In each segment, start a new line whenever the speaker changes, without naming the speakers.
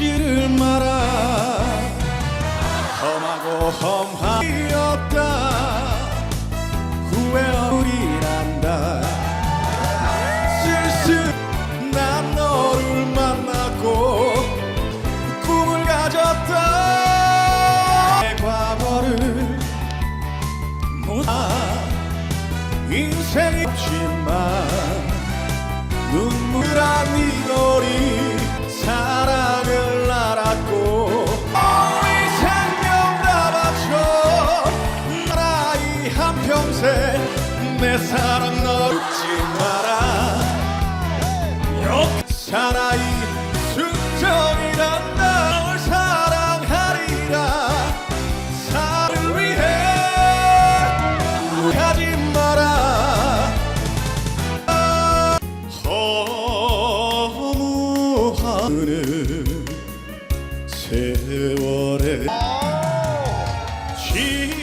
잊지를 마라 험하고 험하였다. 후회 어울이 난다. 쓸쓸 난 너를 만났고 꿈을 가졌다. 내 과거를 못아 인생이 없지만 눈물한 이 평생 내 사랑 너 잊지 마라. 역 사나이 순정이란다. 널 사랑하리라. 사를 위해 가지 마라. 허무하는 세월에 지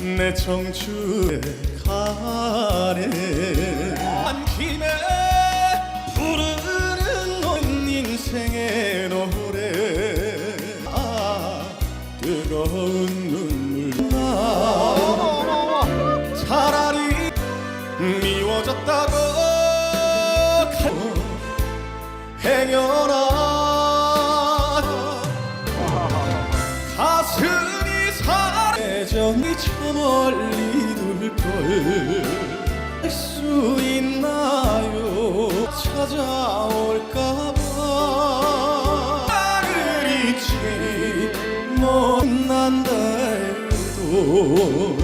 내 청춘에 가네 한 김에 부르는 넌 인생의 노래. 아 뜨거운 눈물. 나 차라리 미워졌다고 행여나 사애정이 저 멀리 둘걸 알 수 있나요? 찾아올까봐 나를 잊지 못난다 해도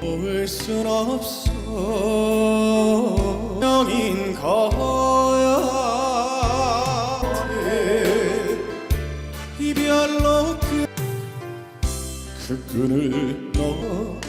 올순 없어 그 끈을 너